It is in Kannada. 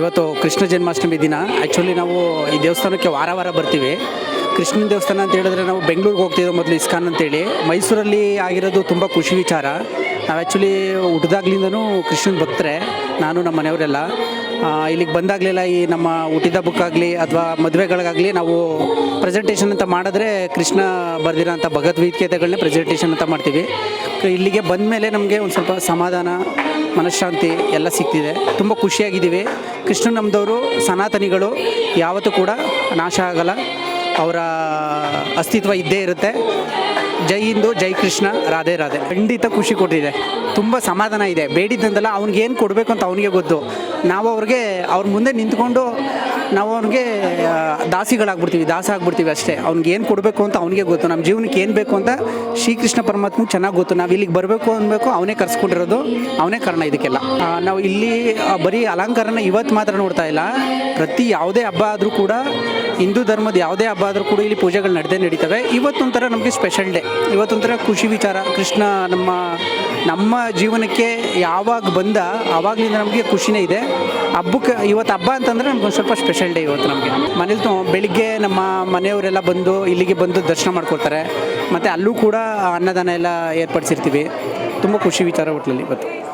ಇವತ್ತು ಕೃಷ್ಣ ಜನ್ಮಾಷ್ಟಮಿ ದಿನ. ಆ್ಯಕ್ಚುಲಿ ನಾವು ಈ ದೇವಸ್ಥಾನಕ್ಕೆ ವಾರ ವಾರ ಬರ್ತೀವಿ. ಕೃಷ್ಣನ ದೇವಸ್ಥಾನ ಅಂತ ಹೇಳಿದ್ರೆ ನಾವು ಬೆಂಗಳೂರಿಗೆ ಹೋಗ್ತಿದ್ದೋ ಮೊದಲು ಇಸ್ಕಾನ್ ಅಂತೇಳಿ. ಮೈಸೂರಲ್ಲಿ ಆಗಿರೋದು ತುಂಬ ಖುಷಿ ವಿಚಾರ. ನಾವು ಆ್ಯಕ್ಚುಲಿ ಹುಟ್ಟಿದಾಗ್ಲಿಂದನೂ ಕೃಷ್ಣನ ಭಕ್ತರೆ, ನಾನು ನಮ್ಮ ಮನೆಯವರೆಲ್ಲ. ಇಲ್ಲಿಗೆ ಬಂದಾಗಲೆಲ್ಲ ಈ ನಮ್ಮ ಹುಟ್ಟಿದ ಬುಕ್ಕಾಗಲಿ ಅಥವಾ ಮದುವೆಗಳಿಗಾಗಲಿ ನಾವು ಪ್ರೆಸೆಂಟೇಷನ್ ಅಂತ ಮಾಡಿದ್ರೆ ಕೃಷ್ಣ ಬರೆದಿರೋಂಥ ಭಗವದ್ಗೀತೆಗಳನ್ನೇ ಪ್ರೆಸೆಂಟೇಷನ್ ಅಂತ ಮಾಡ್ತೀವಿ. ಇಲ್ಲಿಗೆ ಬಂದ ಮೇಲೆ ನಮಗೆ ಒಂದು ಸ್ವಲ್ಪ ಸಮಾಧಾನ, ಮನಃಶಾಂತಿ ಎಲ್ಲ ಸಿಗ್ತಿದೆ. ತುಂಬ ಖುಷಿಯಾಗಿದ್ದೀವಿ. ಕೃಷ್ಣ ನಮ್ಮದವರು ಸನಾತನಿಗಳು, ಯಾವತ್ತೂ ಕೂಡ ನಾಶ ಆಗಲ್ಲ. ಅವರ ಅಸ್ತಿತ್ವ ಇದ್ದೇ ಇರುತ್ತೆ. ಜೈ ಹಿಂದೂ, ಜೈ ಕೃಷ್ಣ, ರಾಧೆ ರಾಧೆ. ಖಂಡಿತ ಖುಷಿ ಕೊಟ್ಟಿದೆ. ತುಂಬ ಸಮಾಧಾನ ಇದೆ. ಬೇಡಿದ್ದಂತೆಲ್ಲ ಅವ್ನಿಗೆ ಏನು ಕೊಡಬೇಕು ಅಂತ ಅವನಿಗೆ ಗೊತ್ತು. ನಾವು ಅವ್ರಿಗೆ ಅವ್ರ ಮುಂದೆ ನಿಂತ್ಕೊಂಡು ನಾವು ಅವ್ನಿಗೆ ದಾಸಿಗಳಾಗ್ಬಿಡ್ತೀವಿ, ದಾಸ ಆಗ್ಬಿಡ್ತೀವಿ ಅಷ್ಟೇ. ಅವ್ನಿಗೆ ಏನು ಕೊಡಬೇಕು ಅಂತ ಅವನಿಗೆ ಗೊತ್ತು. ನಮ್ಮ ಜೀವನಕ್ಕೆ ಏನು ಬೇಕು ಅಂತ ಶ್ರೀಕೃಷ್ಣ ಪರಮಾತ್ಮಗೆ ಚೆನ್ನಾಗಿ ಗೊತ್ತು. ನಾವು ಇಲ್ಲಿಗೆ ಬರಬೇಕು ಅನ್ಬೇಕು, ಅವನೇ ಕರ್ಸ್ಕೊಂಡಿರೋದು, ಅವನೇ ಕಾರಣ ಇದಕ್ಕೆಲ್ಲ. ನಾವು ಇಲ್ಲಿ ಬರೀ ಅಲಂಕಾರನ ಇವತ್ತು ಮಾತ್ರ ನೋಡ್ತಾ ಇಲ್ಲ. ಪ್ರತಿ ಯಾವುದೇ ಹಬ್ಬ ಆದರೂ ಕೂಡ, ಹಿಂದೂ ಧರ್ಮದ ಯಾವುದೇ ಹಬ್ಬ ಆದರೂ ಕೂಡ ಇಲ್ಲಿ ಪೂಜೆಗಳು ನಡೆದೇ ನಡೀತವೆ. ಇವತ್ತೊಂಥರ ನಮಗೆ ಸ್ಪೆಷಲ್ ಡೇ ಇವತ್ತೊಂಥರ ಖುಷಿ ವಿಚಾರ. ಕೃಷ್ಣ ನಮ್ಮ ನಮ್ಮ ಜೀವನಕ್ಕೆ ಯಾವಾಗ ಬಂದ, ಆವಾಗಲಿಂದ ನಮಗೆ ಖುಷಿನೇ ಇದೆ. ಹಬ್ಬಕ್ಕೆ ಇವತ್ತು ಹಬ್ಬ ಅಂತಂದರೆ ನಮ್ಗೆ ಒಂದು ಸ್ವಲ್ಪ ಸ್ಪೆಷಲ್ ಡೇ ಇವತ್ತು ನಮಗೆ. ಮನೇಲಿ ಬೆಳಿಗ್ಗೆ ನಮ್ಮ ಮನೆಯವರೆಲ್ಲ ಬಂದು ಇಲ್ಲಿಗೆ ಬಂದು ದರ್ಶನ ಮಾಡ್ಕೊಳ್ತಾರೆ. ಮತ್ತು ಅಲ್ಲೂ ಕೂಡ ಅನ್ನದಾನ ಎಲ್ಲ ಏರ್ಪಡಿಸಿರ್ತೀವಿ. ತುಂಬ ಖುಷಿ ವಿಚಾರ ಹೋಟ್ಲಲ್ಲಿ ಇವತ್ತು.